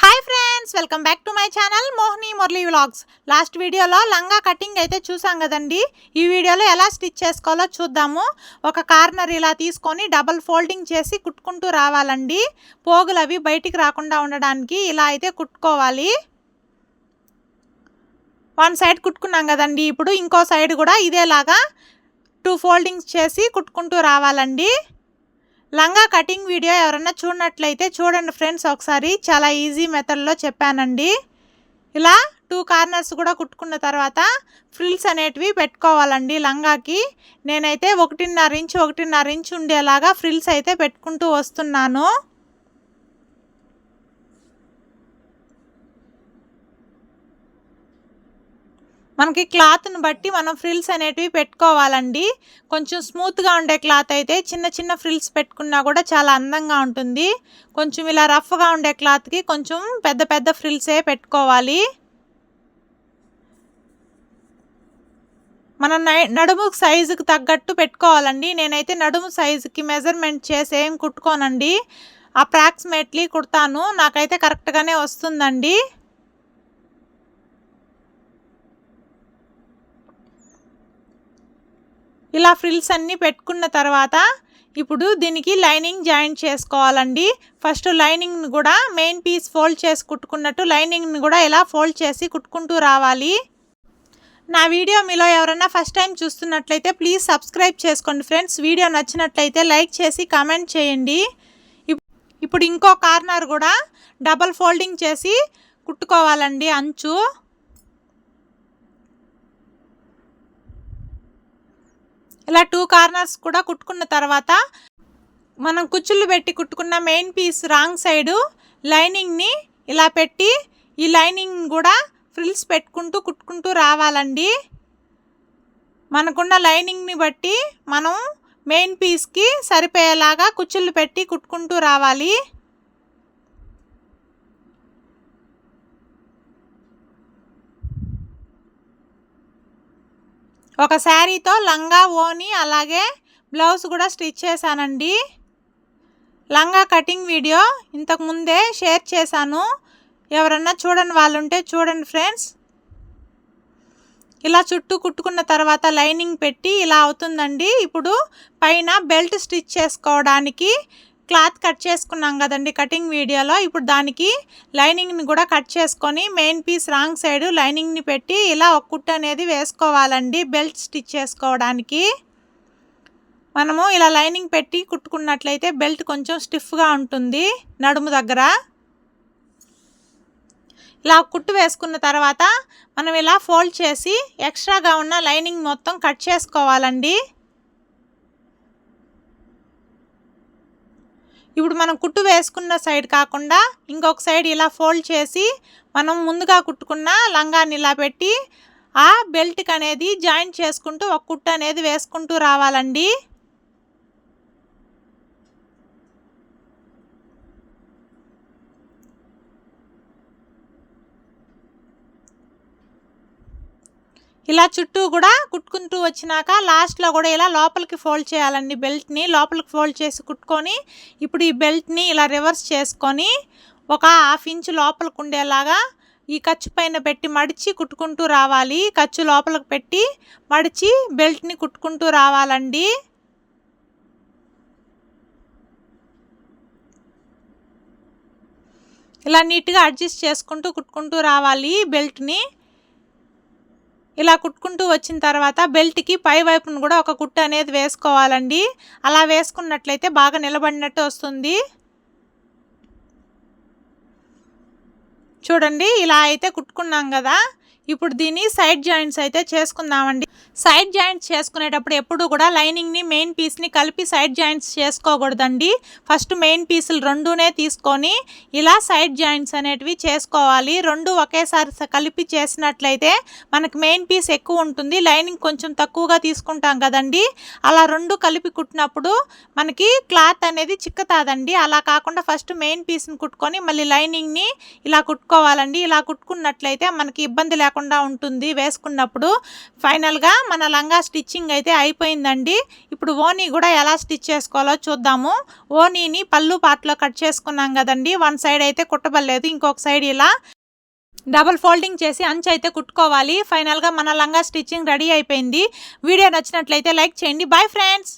Hi friends welcome back to my channel Mohini Murali vlogs last వీడియోలో లంగా cutting అయితే చూసాం కదండి. ఈ వీడియోలో ఎలా స్టిచ్ చేసుకోవాలో చూద్దాము. ఒక కార్నర్ ఇలా తీసుకొని డబల్ ఫోల్డింగ్ చేసి కుట్టుకుంటూ రావాలండి. పోగులు అవి బయటికి రాకుండా ఉండడానికి ఇలా అయితే కుట్టుకోవాలి. వన్ సైడ్ కుట్టుకున్నాం కదండి. ఇప్పుడు ఇంకో సైడ్ కూడా ఇదేలాగా టూ ఫోల్డింగ్స్ చేసి కుట్టుకుంటూ రావాలండి. లంగా కటింగ్ వీడియో ఎవరన్నా చూడనట్లయితే చూడండి ఫ్రెండ్స్ ఒకసారి చాలా ఈజీ మెథడ్లో చెప్పానండి. ఇలా టూ కార్నర్స్ కూడా కుట్టుకున్న తర్వాత ఫ్రిల్స్ అనేటివి పెట్టుకోవాలండి లంగాకి. నేనైతే ఒకటిన్నర ఇంచు ఒకటిన్నర ఇంచు ఉండేలాగా ఫ్రిల్స్ అయితే పెట్టుకుంటూ వస్తున్నాను. మనకి క్లాత్ని బట్టి మనం ఫ్రిల్స్ అనేటివి పెట్టుకోవాలండి. కొంచెం స్మూత్గా ఉండే క్లాత్ అయితే చిన్న చిన్న ఫ్రిల్స్ పెట్టుకున్నా కూడా చాలా అందంగా ఉంటుంది. కొంచెం ఇలా రఫ్గా ఉండే క్లాత్కి కొంచెం పెద్ద పెద్ద ఫ్రిల్సే పెట్టుకోవాలి. మనం నడుము సైజుకి తగ్గట్టు పెట్టుకోవాలండి. నేనైతే నడుము సైజుకి మెజర్మెంట్ చేసి ఏం కుట్టుకోనండి. అప్రాక్సిమేట్లీ కుడతాను. నాకైతే కరెక్ట్గానే వస్తుందండి. ఇలా ఫ్రిల్స్ అన్నీ పెట్టుకున్న తర్వాత ఇప్పుడు దీనికి లైనింగ్ జాయింట్ చేసుకోవాలండి. ఫస్ట్ లైనింగ్ని కూడా మెయిన్ పీస్ ఫోల్డ్ చేసి కుట్టుకున్నట్టు లైనింగ్ని కూడా ఇలా ఫోల్డ్ చేసి కుట్టుకుంటూ రావాలి. నా వీడియో మీలో ఎవరైనా ఫస్ట్ టైం చూస్తున్నట్లయితే ప్లీజ్ సబ్స్క్రైబ్ చేసుకోండి ఫ్రెండ్స్. వీడియో నచ్చినట్లయితే లైక్ చేసి కామెంట్ చేయండి. ఇప్పుడు ఇంకో కార్నర్ కూడా డబల్ ఫోల్డింగ్ చేసి కుట్టుకోవాలండి అంచు. ఇలా టూ కార్నర్స్ కూడా కుట్టుకున్న తర్వాత మనం కుచ్చులు పెట్టి కుట్టుకున్న మెయిన్ పీస్ రాంగ్ సైడు లైనింగ్ని ఇలా పెట్టి ఈ లైనింగ్ కూడా ఫ్రిల్స్ పెట్టుకుంటూ కుట్టుకుంటూ రావాలండి. మనకున్న లైనింగ్ని బట్టి మనం మెయిన్ పీస్కి సరిపోయేలాగా కుచ్చులు పెట్టి కుట్టుకుంటూ రావాలి. ఒక శారీతో లంగా ఓని అలాగే బ్లౌజ్ కూడా స్టిచ్ చేశానండి. లంగా కటింగ్ వీడియో ఇంతకుముందే షేర్ చేశాను. ఎవరన్నా చూడని వాళ్ళు ఉంటే చూడండి ఫ్రెండ్స్. ఇలా చుట్టూ కుట్టుకున్న తర్వాత లైనింగ్ పెట్టి ఇలా అవుతుందండి. ఇప్పుడు పైన బెల్ట్ స్టిచ్ చేసుకోవడానికి క్లాత్ కట్ చేసుకున్నాం కదండి కటింగ్ వీడియోలో. ఇప్పుడు దానికి లైనింగ్ని కూడా కట్ చేసుకొని మెయిన్ పీస్ రాంగ్ సైడ్ లైనింగ్ని పెట్టి ఇలా ఒక కుట్టు అనేది వేసుకోవాలండి బెల్ట్ స్టిచ్ చేసుకోవడానికి. మనము ఇలా లైనింగ్ పెట్టి కుట్టుకున్నట్లయితే బెల్ట్ కొంచెం స్టిఫ్గా ఉంటుంది నడుము దగ్గర. ఇలా కుట్టు వేసుకున్న తర్వాత మనం ఇలా ఫోల్డ్ చేసి ఎక్స్ట్రాగా ఉన్న లైనింగ్ మొత్తం కట్ చేసుకోవాలండి. ఇప్పుడు మనం కుట్టు వేసుకున్న సైడ్ కాకుండా ఇంకొక సైడ్ ఇలా ఫోల్డ్ చేసి మనం ముందుగా కుట్టుకున్న లంగాన్ని ఇలా పెట్టి ఆ బెల్ట్కి అనేది జాయింట్ చేసుకుంటూ ఒక కుట్టు అనేది వేసుకుంటూ రావాలండి. ఇలా చుట్టూ కూడా కుట్టుకుంటూ వచ్చినాక లాస్ట్లో కూడా ఇలా లోపలికి ఫోల్డ్ చేయాలండి బెల్ట్ని. లోపలికి ఫోల్డ్ చేసి కుట్టుకొని ఇప్పుడు ఈ బెల్ట్ని ఇలా రివర్స్ చేసుకొని ఒక హాఫ్ ఇంచ్ లోపలికి ఉండేలాగా ఈ ఖర్చు పైన పెట్టి మడిచి కుట్టుకుంటూ రావాలి. ఖర్చు లోపలికి పెట్టి మడిచి బెల్ట్ని కుట్టుకుంటూ రావాలండి. ఇలా నీట్గా అడ్జస్ట్ చేసుకుంటూ కుట్టుకుంటూ రావాలి బెల్ట్ని. ఇలా కుట్టుకుంటూ వచ్చిన తర్వాత బెల్ట్కి పై వైపును కూడా ఒక కుట్టు అనేది వేసుకోవాలండి. అలా వేసుకున్నట్లయితే బాగా నిలబడినట్టు వస్తుంది. చూడండి ఇలా అయితే కుట్టుకున్నాం కదా. ఇప్పుడు దీన్ని సైడ్ జాయింట్స్ అయితే చేసుకుందామండి. సైడ్ జాయింట్స్ చేసుకునేటప్పుడు ఎప్పుడు కూడా లైనింగ్ని మెయిన్ పీస్ని కలిపి సైడ్ జాయింట్స్ చేసుకోకూడదండి. ఫస్ట్ మెయిన్ పీసులు రెండునే తీసుకొని ఇలా సైడ్ జాయింట్స్ అనేటివి చేసుకోవాలి. రెండు ఒకేసారి కలిపి చేసినట్లయితే మనకు మెయిన్ పీస్ ఎక్కువ ఉంటుంది. లైనింగ్ కొంచెం తక్కువగా తీసుకుంటాం కదండి. అలా రెండు కలిపి కుట్టినప్పుడు మనకి క్లాత్ అనేది చిక్కుతాదండి. అలా కాకుండా ఫస్ట్ మెయిన్ పీస్ని కుట్టుకొని మళ్ళీ లైనింగ్ని ఇలా కుట్టుకోవాలండి. ఇలా కుట్టుకున్నట్లయితే మనకి ఇబ్బంది లేకుండా ఉంటుంది. వేసుకున్నప్పుడు ఫైనల్గా మన లంగా స్టిచ్చింగ్ అయితే అయిపోయిందండి. ఇప్పుడు ఓనీ కూడా ఎలా స్టిచ్ చేసుకోవాలో చూద్దాము. ఓనీని పళ్ళు పాటలో కట్ చేసుకున్నాం కదండి. వన్ సైడ్ అయితే కుట్టబడలేదు. ఇంకొక సైడ్ ఇలా డబల్ ఫోల్డింగ్ చేసి అంచు అయితే కుట్టుకోవాలి. ఫైనల్గా మన లంగా స్టిచ్చింగ్ రెడీ అయిపోయింది. వీడియో నచ్చినట్లయితే లైక్ చేయండి. Bye friends!